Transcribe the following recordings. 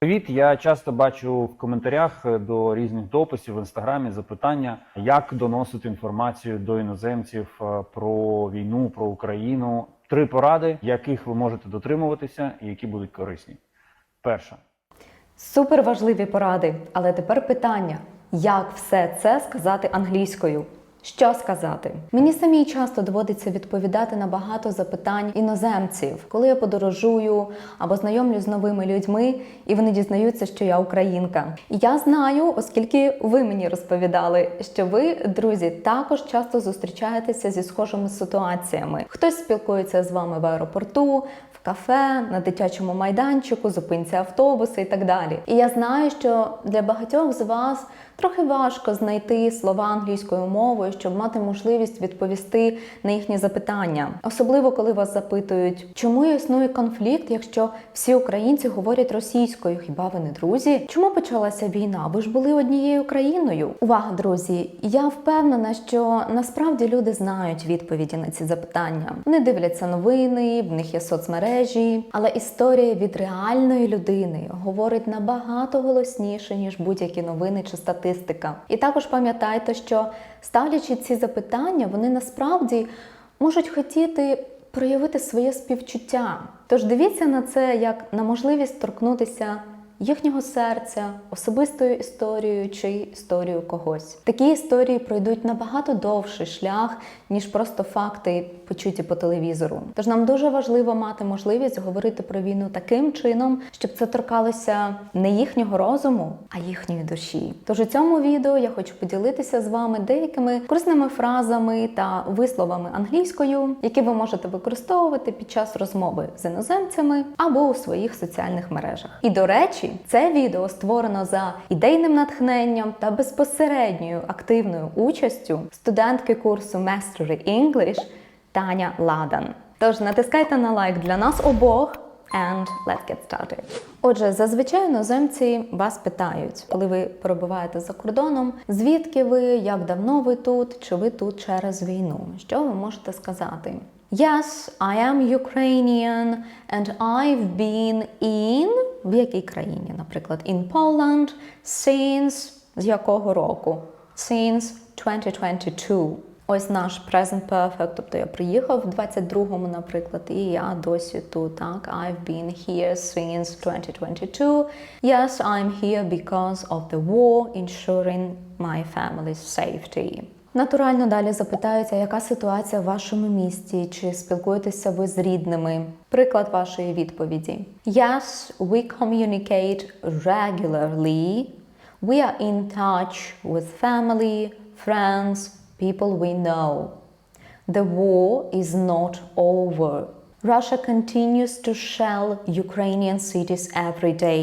Привіт, я часто бачу в коментарях е, до різних дописів в інстаграмі запитання, як доносити інформацію до іноземців е, про війну, про Україну. Три поради, яких ви можете дотримуватися і які будуть корисні. Перша. Супер важливі поради. Але тепер питання: як все це сказати англійською? Що сказати? Мені самій часто доводиться відповідати на багато запитань іноземців, коли я подорожую або знайомлюсь з новими людьми, і вони дізнаються, що я українка. І я знаю, оскільки ви мені розповідали, що ви, друзі, також часто зустрічаєтеся зі схожими ситуаціями. Хтось спілкується з вами в аеропорту, кафе, на дитячому майданчику, зупинці автобуса і так далі. І я знаю, що для багатьох з вас трохи важко знайти слова англійською мовою, щоб мати можливість відповісти на їхні запитання. Особливо коли вас запитують, чому існує конфлікт, якщо всі українці говорять російською. Хіба ви не друзі? Чому почалася війна? Ви ж були однією країною. Увага, друзі! Я впевнена, що насправді люди знають відповіді на ці запитання. Вони дивляться новини, в них є соцмережі, але історія від реальної людини говорить набагато голосніше ніж будь-які новини чи статистика. І також пам'ятайте, що ставлячи ці запитання, вони насправді можуть хотіти проявити своє співчуття. Тож дивіться на це як на можливість торкнутися їхнього серця, особистою історією чи історією когось. Такі історії пройдуть набагато довший шлях, ніж просто факти, почуті по телевізору. Тож нам дуже важливо мати можливість говорити про війну таким чином, щоб це торкалося не їхнього розуму, а їхньої душі. Тож у цьому відео я хочу поділитися з вами деякими корисними фразами та висловами англійською, які ви можете використовувати під час розмови з іноземцями або у своїх соціальних мережах. І до речі, це відео створено за ідейним натхненням та безпосередньою активною участю студентки курсу Mastery English Таня Ладан. Тож натискайте на лайк для нас обох. And let's get started. Отже, зазвичай іноземці вас питають, коли ви перебуваєте за кордоном, звідки ви, як давно ви тут, чи ви тут через війну? Що ви можете сказати? Yes, I am Ukrainian and I've been in в якій країні, наприклад, in Poland since з якого року? Since 2022. Ось наш present perfect, тобто я приїхав в 22-му, наприклад, і я досі тут. Так, I've been here since 2022. Yes, I'm here because of the war, ensuring my family's safety. Натурально далі запитаються, яка ситуація в вашому місті, чи спілкуєтеся ви з рідними? Приклад вашої відповіді. Yes, we communicate regularly. We are in touch with family, friends, people we know. The war is not over. Russia continues to shell Ukrainian cities every day,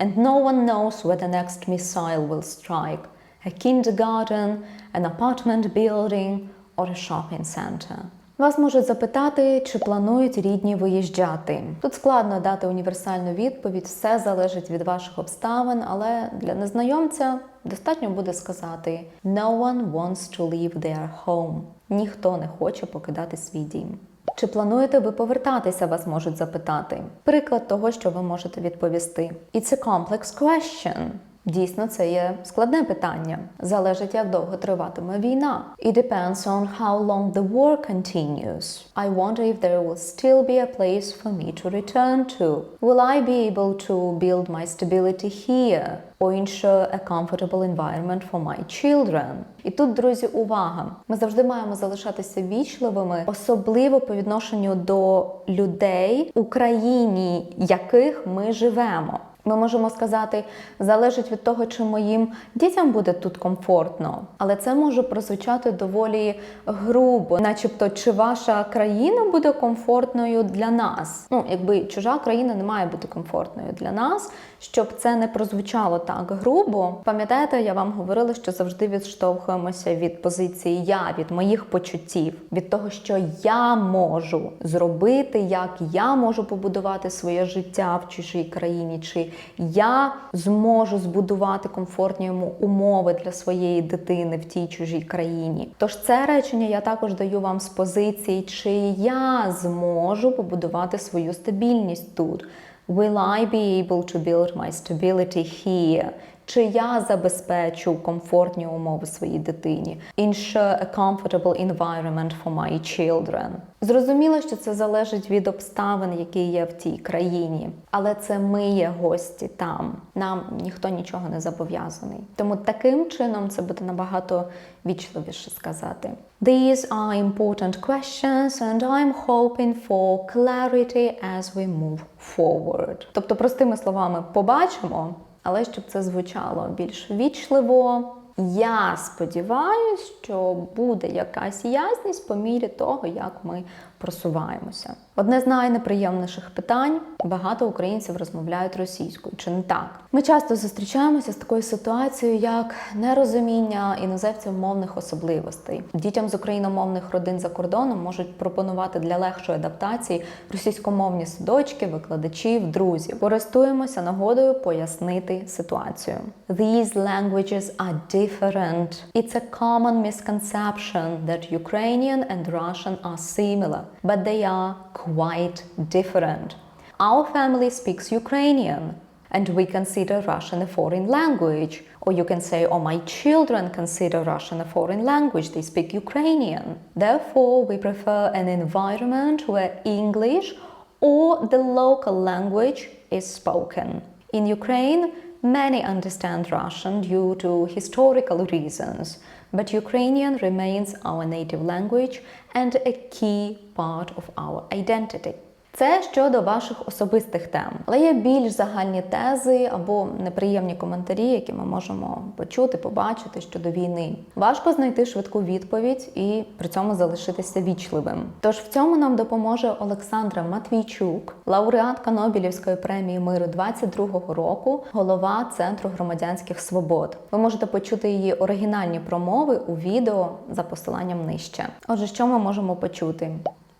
and no one knows where the next missile will strike a kindergarten, an apartment building, or a shopping center. Вас можуть запитати, чи планують рідні виїжджати. Тут складно дати універсальну відповідь, все залежить від ваших обставин, але для незнайомця достатньо буде сказати No one wants to leave their home. Ніхто не хоче покидати свій дім. Чи плануєте ви повертатися, вас можуть запитати. Приклад того, що ви можете відповісти. It's a complex question. Дійсно, це є складне питання. Залежить, як довго триватиме війна. It depends on how long the war continues. I wonder if there will still be a place for me to return to. Will I be able to build my stability here? Or ensure a comfortable environment for my children. І тут, друзі, увага! Ми завжди маємо залишатися вічливими, особливо по відношенню до людей у країні, яких ми живемо. Ми можемо сказати, залежить від того, чи моїм дітям буде тут комфортно, але це може прозвучати доволі грубо, начебто, чи ваша країна буде комфортною для нас. Ну, якби чужа країна не має бути комфортною для нас, щоб це не прозвучало так грубо. Пам'ятаєте, я вам говорила, що завжди відштовхуємося від позиції я, від моїх почуттів, від того, що я можу зробити, як я можу побудувати своє життя в чужій країні, чи я зможу збудувати комфортні йому умови для своєї дитини в тій чужій країні. Тож це речення я також даю вам з позиції, чи я зможу побудувати свою стабільність тут. Will I be able to build my stability here? Чи я забезпечу комфортні умови своїй дитині? A comfortable environment for my children. Зрозуміло, що це залежить від обставин, які є в тій країні, але це ми є гості там. Нам ніхто нічого не зобов'язаний. Тому таким чином це буде набагато вічливіше сказати. These are important questions, and I'm hoping for clarity as we move forward. Тобто, простими словами, побачимо, але щоб це звучало більш вічливо. Я сподіваюся, що буде якась ясність по мірі того, як ми просуваємося. Одне з найнеприємніших питань: багато українців розмовляють російською, чи не так? Ми часто зустрічаємося з такою ситуацією, як нерозуміння іноземців мовних особливостей. Дітям з україномовних родин за кордоном можуть пропонувати для легшої адаптації російськомовні садочки, викладачів, друзів. Користуємося нагодою пояснити ситуацію. These languages are different. It's a common misconception that Ukrainian and Russian are similar, but they are quite different. Our family speaks Ukrainian, and we consider Russian a foreign language. Or you can say, oh, my children consider Russian a foreign language, they speak Ukrainian. Therefore, we prefer an environment where English or the local language is spoken. In Ukraine, many understand Russian due to historical reasons, but Ukrainian remains our native language and a key part of our identity. Це щодо ваших особистих тем, але є більш загальні тези або неприємні коментарі, які ми можемо почути, побачити щодо війни. Важко знайти швидку відповідь і при цьому залишитися вічливим. Тож в цьому нам допоможе Олександра Матвійчук, лауреатка Нобелівської премії миру 22-го року, голова Центру громадянських свобод. Ви можете почути її оригінальні промови у відео за посиланням нижче. Отже, що ми можемо почути?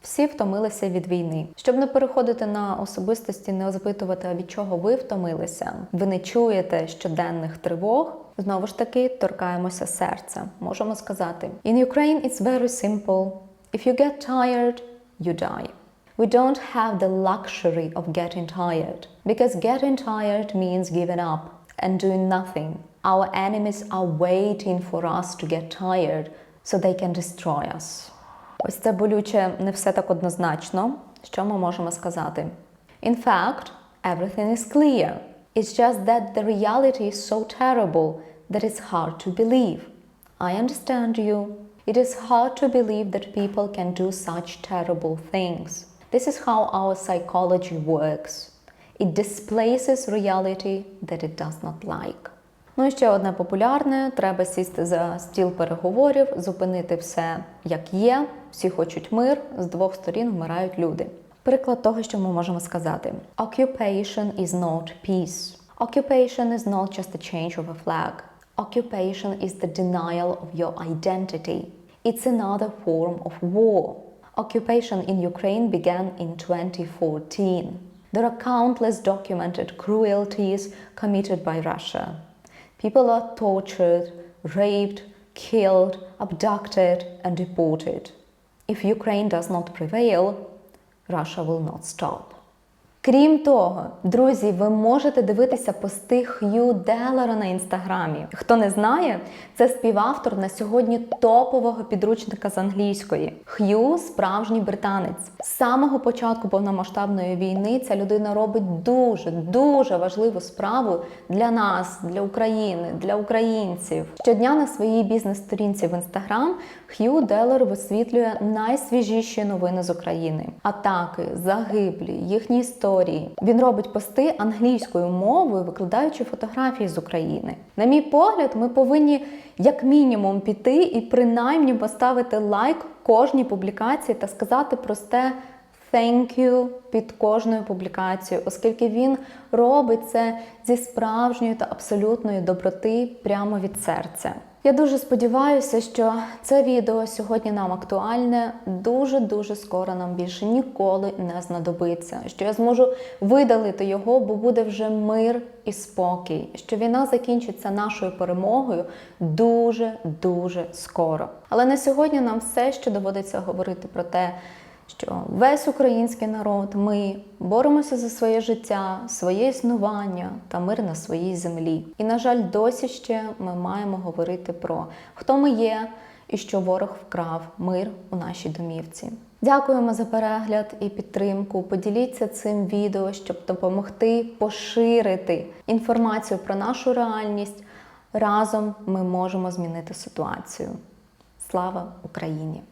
Всі втомилися від війни. Щоб не переходити на особистості, не запитувати, від чого ви втомилися. Ви не чуєте щоденних тривог. Знову ж таки, торкаємося серця. Можемо сказати: In Ukraine it's very simple. If you get tired, you die. We don't have the luxury of getting tired because getting tired means giving up and doing nothing. Our enemies are waiting for us to get tired so they can destroy us. Ось це болюче не все так однозначно. Що ми можемо сказати? In fact, everything is clear. It's just that the reality is so terrible that it's hard to believe. I understand you. It is hard to believe that people can do such terrible things. This is how our psychology works. It displaces reality that it does not like. Ну і ще одне популярне: треба сісти за стіл переговорів, зупинити все як є. Всі хочуть мир, з двох сторін вмирають люди. Приклад того, що ми можемо сказати: Occupation is not peace. Occupation is not just a change of a flag. Occupation is the denial of your identity. It's another form of war. Occupation in Ukraine began in 2014. There are countless documented cruelties committed by Russia. People are tortured, raped, killed, abducted, and deported. If Ukraine does not prevail, Russia will not stop. Крім того, друзі, ви можете дивитися пости Х'ю Делера на інстаграмі. Хто не знає, це співавтор на сьогодні топового підручника з англійської. Х'ю справжній британець. З самого початку повномасштабної війни ця людина робить дуже дуже важливу справу для нас, для України, для українців. Щодня на своїй бізнес-сторінці в інстаграм Х'ю Делер висвітлює найсвіжіші новини з України: атаки, загиблі, їхні історії. Він робить пости англійською мовою, викладаючи фотографії з України. На мій погляд, ми повинні як мінімум піти і принаймні поставити лайк кожній публікації та сказати просте. Thank you під кожною публікацією, оскільки він робить це зі справжньої та абсолютної доброти прямо від серця. Я дуже сподіваюся, що це відео сьогодні нам актуальне. Дуже дуже скоро нам більше ніколи не знадобиться. Що я зможу видалити його, бо буде вже мир і спокій. Що війна закінчиться нашою перемогою дуже дуже скоро. Але на сьогодні нам все ще доводиться говорити про те що весь український народ, ми боремося за своє життя, своє існування та мир на своїй землі. І, на жаль, досі ще ми маємо говорити про хто ми є і що ворог вкрав мир у нашій домівці. Дякуємо за перегляд і підтримку. Поділіться цим відео, щоб допомогти поширити інформацію про нашу реальність. Разом ми можемо змінити ситуацію. Слава Україні!